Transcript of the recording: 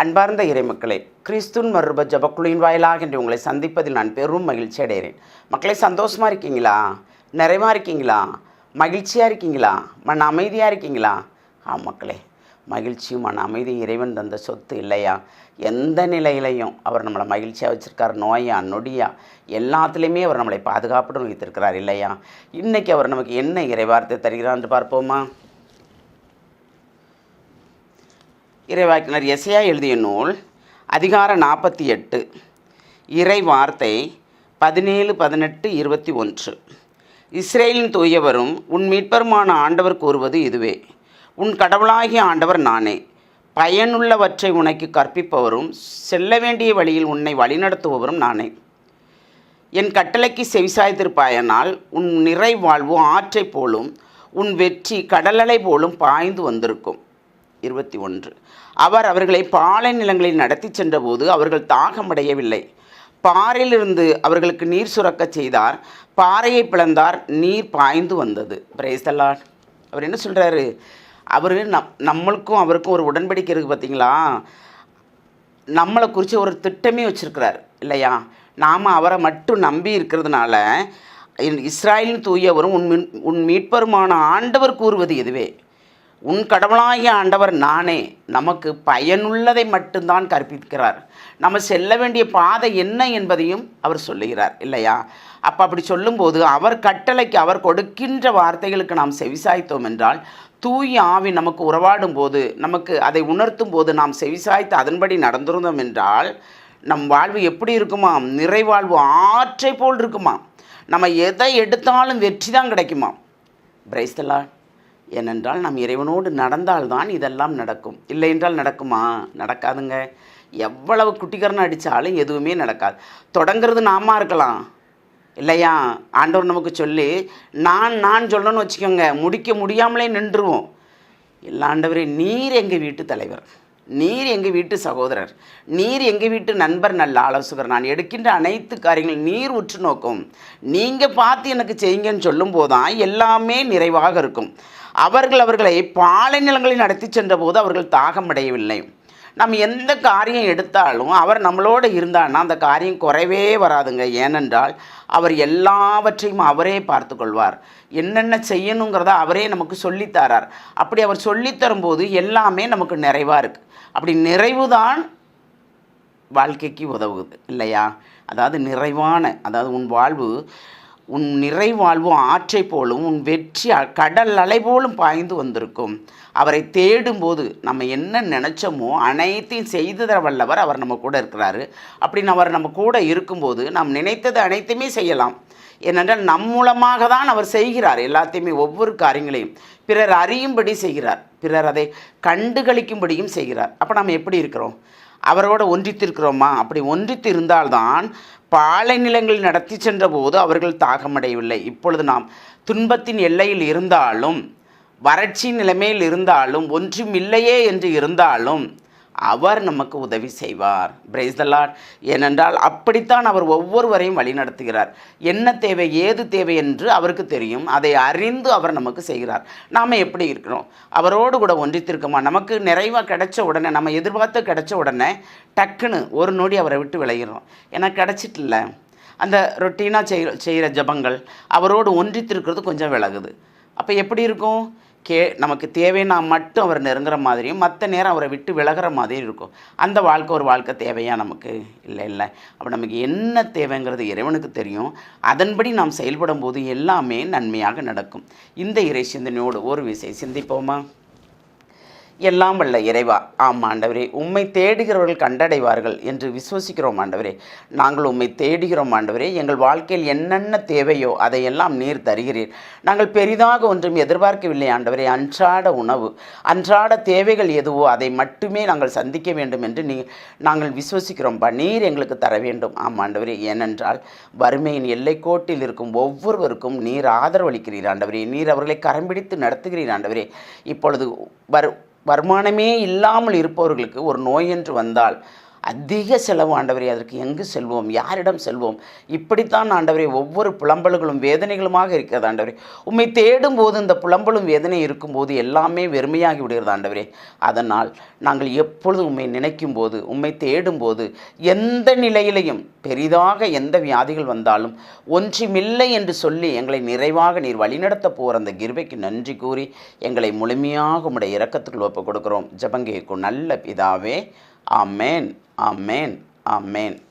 அன்பார்ந்த இறைமக்களே கிறிஸ்துன் மறுப ஜபக்குழுவின் வாயிலாக என்று உங்களை சந்திப்பதில் நான் பெரும் மகிழ்ச்சி அடைகிறேன். மக்களே சந்தோஷமாக இருக்கீங்களா? நிறைவாக இருக்கீங்களா? மகிழ்ச்சியாக இருக்கீங்களா? மன அமைதியாக இருக்கீங்களா? ஆ மக்களே மகிழ்ச்சியும் மன அமைதி இறைவன் தந்த சொத்து இல்லையா? எந்த நிலையிலையும் அவர் நம்மளை மகிழ்ச்சியாக வச்சுருக்கார். நோயா நொடியா எல்லாத்துலேயுமே அவர் நம்மளை பாதுகாப்புடன் வைத்திருக்கிறார் இல்லையா? இன்றைக்கி அவர் நமக்கு என்ன இறைவார்த்தை தருகிறான்னு பார்ப்போமா? இறைவாக்கினர் எசையா எழுதிய நூல் அதிகாரம் நாற்பத்தி எட்டு இறை வார்த்தை பதினேழு பதினெட்டு இருபத்தி ஒன்று. இஸ்ரேலின் தூயவரும் உன் மீட்பருமான ஆண்டவர் கூறுவது இதுவே. உன் கடவுளாகிய ஆண்டவர் நானே. பயனுள்ளவற்றை உனக்கு கற்பிப்பவரும் செல்ல வேண்டிய வழியில் உன்னை வழிநடத்துபவரும் நானே. என் கட்டளைக்கு செவிசாய்த்திருப்பாயனால் உன் நிறை வாழ்வு ஆற்றைப் போலும் உன் வெற்றி கடலலை போலும் பாய்ந்து வந்திருக்கும். இருபத்தி ஒன்று. அவர் அவர்களை பாலை நிலங்களில் நடத்தி சென்றபோது அவர்கள் தாகமடையவில்லை. பாறையிலிருந்து அவர்களுக்கு நீர் சுரக்கச் செய்தார். பாறையை பிளந்தார். நீர் பாய்ந்து வந்தது. பிரேசலாட் அவர் என்ன சொல்கிறாரு அவர் நம் நம்மளுக்கும் அவருக்கும் ஒரு உடன்படிக்கை இருக்குது பார்த்தீங்களா? நம்மளை குறித்து ஒரு திட்டமே வச்சுருக்கிறார். இல்லையா? நாம் அவரை மட்டும் நம்பி இருக்கிறதுனால இஸ்ராயலின் தூயவரும் உன் உன் மீட்பருமான ஆண்டவர் கூறுவது இதுவே உன் கடவுளாகிய ஆண்டவர் நானே. நமக்கு பயனுள்ளதை மட்டும்தான் கற்பிக்கிறார். நம்ம செல்ல வேண்டிய பாதை என்ன என்பதையும் அவர் சொல்லுகிறார் இல்லையா? அப்போ அப்படி சொல்லும்போது அவர் கட்டளைக்கு அவர் கொடுக்கின்ற வார்த்தைகளுக்கு நாம் செவிசாய்த்தோம் என்றால் தூய ஆவி நமக்கு உறவாடும் போது நமக்கு அதை உணர்த்தும் போது நாம் செவிசாய்த்து அதன்படி நடந்திருந்தோம் என்றால் நம் வாழ்வு எப்படி இருக்குமா நிறைவாழ்வு ஆற்றை போல் இருக்குமா நம்ம எதை எடுத்தாலும் வெற்றி தான் கிடைக்குமா பிரைஸ்தலா ஏனென்றால் நாம் இறைவனோடு நடந்தால்தான் இதெல்லாம் நடக்கும். இல்லை என்றால் நடக்குமா? நடக்காதுங்க. எவ்வளவு குட்டிக்கரணம் அடித்தாலும் எதுவுமே நடக்காது. தொடங்கிறது நாம இருக்கலாம். இல்லையா? ஆண்டவர் நமக்கு சொல்லி நான் நான் சொல்லணும்னு வச்சுக்கோங்க. முடிக்க முடியாமலே நின்றுவோம். இல்லை ஆண்டவரே நீர் எங்கள் வீட்டு தலைவர். நீர் எங்கள் வீட்டு சகோதரர். நீர் எங்கள் வீட்டு நண்பர் நல்ல ஆலோசகர். நான் எடுக்கின்ற அனைத்து காரியங்களும் நீர் உற்று நோக்கும். நீங்கள் பார்த்து எனக்கு செய்யுங்கன்னு சொல்லும் தான் எல்லாமே நிறைவாக இருக்கும். அவர்கள் அவர்களை பாலை நிலங்களில் நடத்தி சென்றபோது அவர்கள் தாகமடையவில்லை. நம்ம எந்த காரியம் எடுத்தாலும் அவர் நம்மளோடு இருந்தான்னா அந்த காரியம் குறைவே வராதுங்க. ஏனென்றால் அவர் எல்லாவற்றையும் அவரே பார்த்து கொள்வார் என்னென்ன செய்யணுங்கிறத அவரே நமக்கு சொல்லித்தாரார் அப்படி அவர் சொல்லித்தரும்போது எல்லாமே நமக்கு நிறைவாக இருக்குது அப்படி நிறைவு தான் வாழ்க்கைக்கு உதவுது இல்லையா? அதாவது நிறைவான அதாவது உன் வாழ்வு உன் நிறைவாழ்வும் ஆற்றை போலும் உன் வெற்றி கடல் அலை போலும் பாய்ந்து வந்திருக்கும். அவரை தேடும்போது நம்ம என்ன நினச்சோமோ அனைத்தையும் செய்து தர வல்லவர் அவர் நம்ம கூட இருக்கிறாரு. அப்படின்னு அவர் நம்ம கூட இருக்கும்போது நாம் நினைத்தது அனைத்துமே செய்யலாம். ஏனென்றால் நம் மூலமாக தான் அவர் செய்கிறார் எல்லாத்தையுமே ஒவ்வொரு காரியங்களையும். பிறர் அறியும்படி செய்கிறார். பிறர் அதை கண்டுகளிக்கும்படியும் செய்கிறார். அப்போ நம்ம எப்படி இருக்கிறோம்? அவரோட ஒன்றித்திருக்கிறோமா? அப்படி ஒன்றித்து இருந்தால்தான் பாலை நிலங்களில் நடத்தி சென்றபோது அவர்கள் தாகமடையவில்லை. இப்பொழுது நாம் துன்பத்தின் எல்லையில் இருந்தாலும் வறட்சி நிலைமையில் இருந்தாலும் ஒன்றும் இல்லையே என்று இருந்தாலும் அவர் நமக்கு உதவி செய்வார். பிரைஸ் த ஏனென்றால் அப்படித்தான் அவர் ஒவ்வொருவரையும் வழிநடத்துகிறார். என்ன தேவை ஏது தேவை என்று அவருக்கு தெரியும். அதை அறிந்து அவர் நமக்கு செய்கிறார். நாம் எப்படி இருக்கிறோம்? அவரோடு கூட ஒன்றித்திருக்கோமா? நமக்கு நிறைவாக கிடைச்ச உடனே நம்ம எதிர்பார்த்து கிடைச்ச உடனே டக்குன்னு ஒரு நொடி அவரை விட்டு விளையிறோம் ஏன்னா கிடைச்சிட்டில்ல அந்த ரொட்டீனாக செய்கிற செய்கிற ஜபங்கள் அவரோடு ஒன்றித்திருக்கிறது கொஞ்சம் விலகுது. அப்போ எப்படி இருக்கும்? கே நமக்கு தேவைன்னா மட்டும் அவர் நெருங்குற மாதிரியும் மற்ற நேரம் அவரை விட்டு விலகிற மாதிரியும் இருக்கும். அந்த வாழ்க்கை ஒரு வாழ்க்கை தேவையா நமக்கு? இல்லை இல்லை. அப்போ நமக்கு என்ன தேவைங்கிறது இறைவனுக்கு தெரியும். அதன்படி நாம் செயல்படும் போது எல்லாமே நன்மையாக நடக்கும். இந்த இறை சிந்தனையோடு ஒரு விசை சிந்திப்போமா? எல்லாம் வல்ல இறைவா. ஆம் ஆண்டவரே உம்மை தேடுகிறவர்கள் கண்டடைவார்கள் என்று விசுவசிக்கிறோம் ஆண்டவரே. நாங்கள் உம்மை தேடுகிறோம் ஆண்டவரே. எங்கள் வாழ்க்கையில் என்னென்ன தேவையோ அதையெல்லாம் நீர் தருகிறீர். நாங்கள் பெரிதாக ஒன்றும் எதிர்பார்க்கவில்லை ஆண்டவரே. அன்றாட உணவு அன்றாட தேவைகள் எதுவோ அதை மட்டுமே நாங்கள் சந்திக்க வேண்டும் என்று நீ நாங்கள் விசுவசிக்கிறோம்ப்பா நீர் எங்களுக்கு தர வேண்டும். ஆம் ஆண்டவரே. ஏனென்றால் வறுமையின் எல்லைக்கோட்டில் இருக்கும் ஒவ்வொருவருக்கும் நீர் ஆதரவளிக்கிறீர் ஆண்டவரே. நீர் அவர்களை கரம்பிடித்து நடத்துகிறீர் ஆண்டவரே. இப்பொழுது வரு வருமானமே இல்லாமல் இருப்பவர்களுக்கு ஒரு நோய் என்று வந்தால் அதிக செலவு ஆண்டவரே அதற்கு எங்கு செல்வோம்? யாரிடம் செல்வோம்? இப்படித்தான் ஆண்டவரே ஒவ்வொரு புலம்பல்களும் வேதனைகளுமாக இருக்கிறது ஆண்டவரே. உண்மை தேடும் போது இந்த புலம்பலும் வேதனை இருக்கும்போது எல்லாமே வெறுமையாகி விடுகிறது ஆண்டவரே. அதனால் நாங்கள் எப்பொழுது உண்மை நினைக்கும் போது உண்மை தேடும் போது எந்த நிலையிலையும் பெரிதாக எந்த வியாதிகள் வந்தாலும் ஒன்றுமில்லை என்று சொல்லி எங்களை நிறைவாக நீர் வழிநடத்த போகிற அந்த கிருபைக்கு நன்றி கூறி எங்களை முழுமையாக உடைய இறக்கத்துக்குள் ஒப்புக் கொடுக்கிறோம். ஜபங்கேக்கும் நல்ல பிதாவே Amen, Amen, Amen.